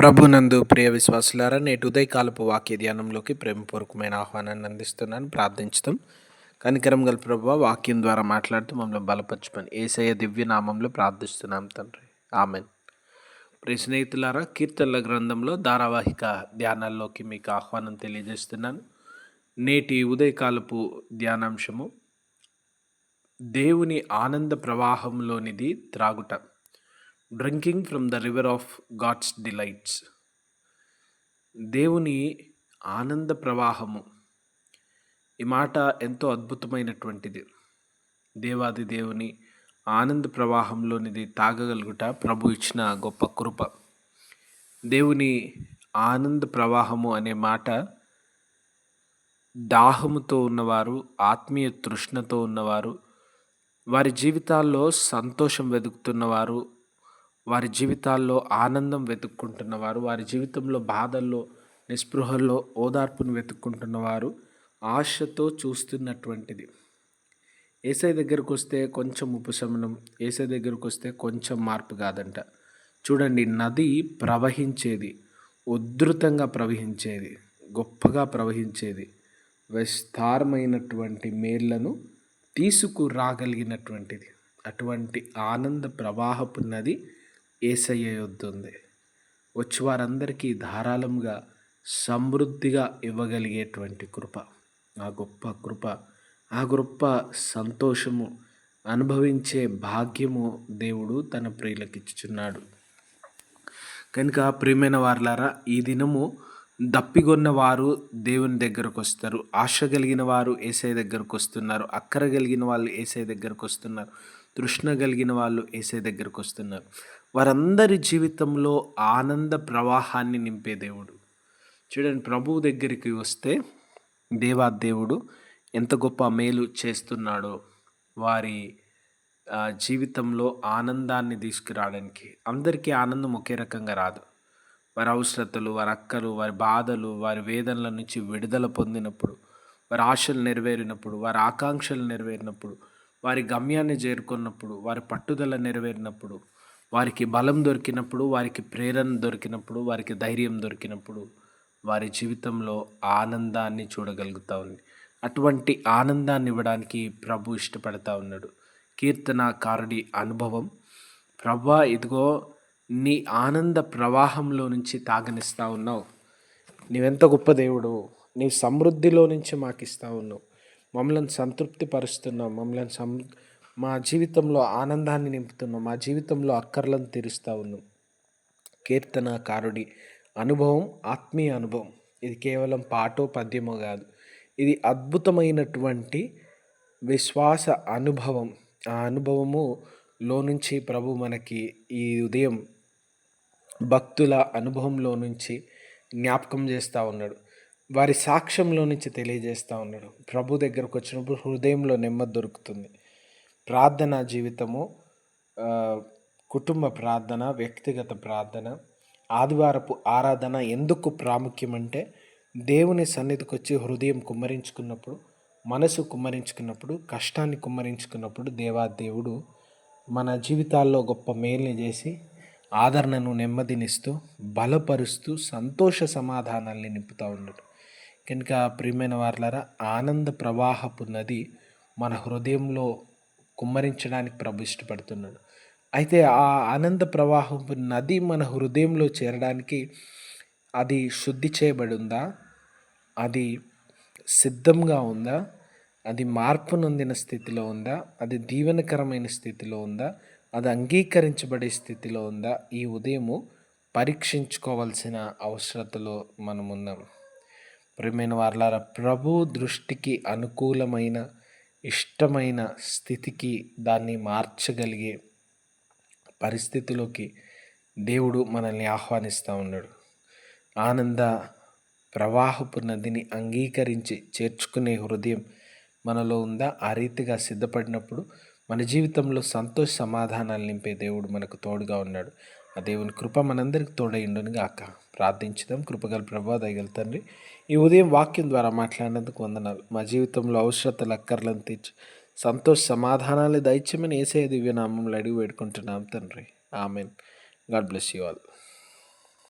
ప్రభునందు ప్రియ విశ్వాసులారా నేటి ఉదయకాలపు వాక్య ధ్యానంలోకి ప్రేమపూర్వకమైన ఆహ్వానాన్ని అందిస్తున్నాను. ప్రార్థించుతాం కనికరం గల ప్రభు వాక్యం ద్వారా మాట్లాడుతూ మమ్మల్ని బలపరచుకొని ఏసయ్య దివ్య నామంలో ప్రార్థిస్తున్నాం తండ్రి. ఆమెన్. ప్రియ స్నేహితులారా కీర్తనల గ్రంథంలో ధారావాహిక ధ్యానాల్లోకి మీకు ఆహ్వానం తెలియజేస్తున్నాను. నేటి ఉదయకాలపు ధ్యానాంశము దేవుని ఆనంద ప్రవాహంలోనిది త్రాగుట. Drinking from the river of God's delights. దేవుని ఆనంద ప్రవాహము ఈ మాట ఎంతో అద్భుతమైనటువంటిది. దేవాది దేవుని ఆనంద ప్రవాహంలోనిది తాగగలుగుట ప్రభు ఇచ్చిన గొప్ప కృప. దేవుని ఆనంద ప్రవాహము అనే మాట దాహముతో ఉన్నవారు ఆత్మీయ తృష్ణతో ఉన్నవారు వారి జీవితాల్లో సంతోషం వెతుకుతున్నవారు వారి జీవితాల్లో ఆనందం వెతుక్కుంటున్నవారు వారి జీవితంలో బాధల్లో నిస్పృహల్లో ఓదార్పును వెతుక్కుంటున్నవారు ఆశతో చూస్తున్నటువంటిది. ఏసై దగ్గరకు వస్తే కొంచెం ఉపశమనం ఏసై దగ్గరకు వస్తే కొంచెం మార్పు కాదంట. చూడండి నది ప్రవహించేది ఉధృతంగా ప్రవహించేది గొప్పగా ప్రవహించేది విస్తారమైనటువంటి మేళ్ళను తీసుకురాగలిగినటువంటిది. అటువంటి ఆనంద ప్రవాహపు నది ఏసయ్య యొద్దుంది. వచ్చి వారందరికీ ధారాళంగా సమృద్ధిగా ఇవ్వగలిగేటువంటి కృప. ఆ గొప్ప కృప ఆ గొప్ప సంతోషము అనుభవించే భాగ్యము దేవుడు తన ప్రియులకిచ్చుచున్నాడు. కనుక ప్రియమైన వారులారా ఈ దినము దప్పిగొన్న వారు దేవుని దగ్గరకు వస్తారు ఆశ కలిగిన వారు ఏసై దగ్గరకు వస్తున్నారు అక్కర కలిగిన వాళ్ళు ఏసై దగ్గరకు వస్తున్నారు తృష్ణ కలిగిన వాళ్ళు ఏసై దగ్గరకు వస్తున్నారు వారందరి జీవితంలో ఆనంద ప్రవాహాన్ని నింపే దేవుడు. చూడండి ప్రభువు దగ్గరికి వస్తే దేవాదేవుడు ఎంత గొప్ప మేలు చేస్తున్నాడో వారి జీవితంలో ఆనందాన్ని తీసుకురావడానికి. అందరికీ ఆనందం ఒకే రకంగా రాదు. వారి అవసరతలు వారి అక్కలు వారి బాధలు వారి వేదనల నుంచి విడుదల పొందినప్పుడు వారి ఆశలు నెరవేరినప్పుడు వారి ఆకాంక్షలు నెరవేరినప్పుడు వారి గమ్యాన్ని చేరుకున్నప్పుడు వారి పట్టుదల నెరవేరినప్పుడు వారికి బలం దొరికినప్పుడు వారికి ప్రేరణ దొరికినప్పుడు వారికి ధైర్యం దొరికినప్పుడు వారి జీవితంలో ఆనందాన్ని చూడగలుగుతూ ఉంది. అటువంటి ఆనందాన్ని ఇవ్వడానికి ప్రభు ఇష్టపడతా ఉన్నాడు. కీర్తనకారుడి అనుభవం ప్రభా ఇదిగో నీ ఆనంద ప్రవాహంలో నుంచి తాగనిస్తా ఉన్నావు. నీవెంత గొప్ప దేవుడు. నీ సమృద్ధిలో నుంచి మాకు ఇస్తా ఉన్నావు. మమ్మల్ని సంతృప్తి పరుస్తున్నావు మమ్మల్ని సం మా జీవితంలో ఆనందాన్ని నింపుతున్నాం మా జీవితంలో అక్కర్లను తీరుస్తూ ఉన్నాం కీర్తనకారుడి అనుభవం ఆత్మీయ అనుభవం. ఇది కేవలం పాటో పద్యమో కాదు. ఇది అద్భుతమైనటువంటి విశ్వాస అనుభవం. ఆ అనుభవము లో నుంచి ప్రభు మనకి ఈ ఉదయం భక్తుల అనుభవంలో నుంచి జ్ఞాపకం చేస్తూ ఉన్నాడు. వారి సాక్ష్యంలో నుంచి తెలియజేస్తూ ఉన్నాడు. ప్రభు దగ్గరకు వచ్చినప్పుడు హృదయంలో నెమ్మది దొరుకుతుంది. ప్రార్థన జీవితము కుటుంబ ప్రార్థన వ్యక్తిగత ప్రార్థన ఆదివారపు ఆరాధన ఎందుకు ప్రాముఖ్యం అంటే దేవుని సన్నిధికి వచ్చి హృదయం కుమ్మరించుకున్నప్పుడు మనసు కుమ్మరించుకున్నప్పుడు కష్టాన్ని కుమ్మరించుకున్నప్పుడు దేవాదేవుడు మన జీవితాల్లో గొప్ప మేల్ని చేసి ఆదరణను నెమ్మదినిస్తూ బలపరుస్తూ సంతోష సమాధానాల్ని నింపుతూ ఉన్నాడు. కనుక ప్రియమైన వార్లరా ఆనంద ప్రవాహపు నది మన హృదయంలో కుమ్మరించడానికి ప్రభు ఇష్టపడుతున్నాడు. అయితే ఆ ఆనంద ప్రవాహం నది మన హృదయంలో చేరడానికి అది శుద్ధి చేయబడి ఉందా అది సిద్ధంగా ఉందా? అది మార్పు నొందిన స్థితిలో ఉందా? అది దీవెనకరమైన స్థితిలో ఉందా? అది అంగీకరించబడే స్థితిలో ఉందా? ఈ ఉదయము పరీక్షించుకోవాల్సిన అవసరతలో మనం ఉన్నాం ప్రియమైన వార్లారా ప్రభు దృష్టికి అనుకూలమైన ఇష్టమైన స్థితికి దాన్ని మార్చగలిగే పరిస్థితిలోకి దేవుడు మనల్ని ఆహ్వానిస్తూ ఉన్నాడు. ఆనంద ప్రవాహపు నదిని అంగీకరించి చేర్చుకునే హృదయం మనలో ఉందా? ఆ రీతిగా సిద్ధపడినప్పుడు మన జీవితంలో సంతోష సమాధానాలు నింపే దేవుడు మనకు తోడుగా ఉన్నాడు. ఆ దేవుని కృప మనందరికి తోడైండును గాక ప్రార్థించుదాం కృపగల ప్రభా దయగల తండ్రి ఈ ఉదయం వాక్యం ద్వారా మాట్లాడినందుకు వందనాలు. మా జీవితంలో అవసరతలు అక్కర్లను తీర్చి సంతోష సమాధానాలు దయచేమని ఏసే దివ్యనామంలో అడిగి వేడుకుంటున్నాం తండ్రి. Amen. God bless you all.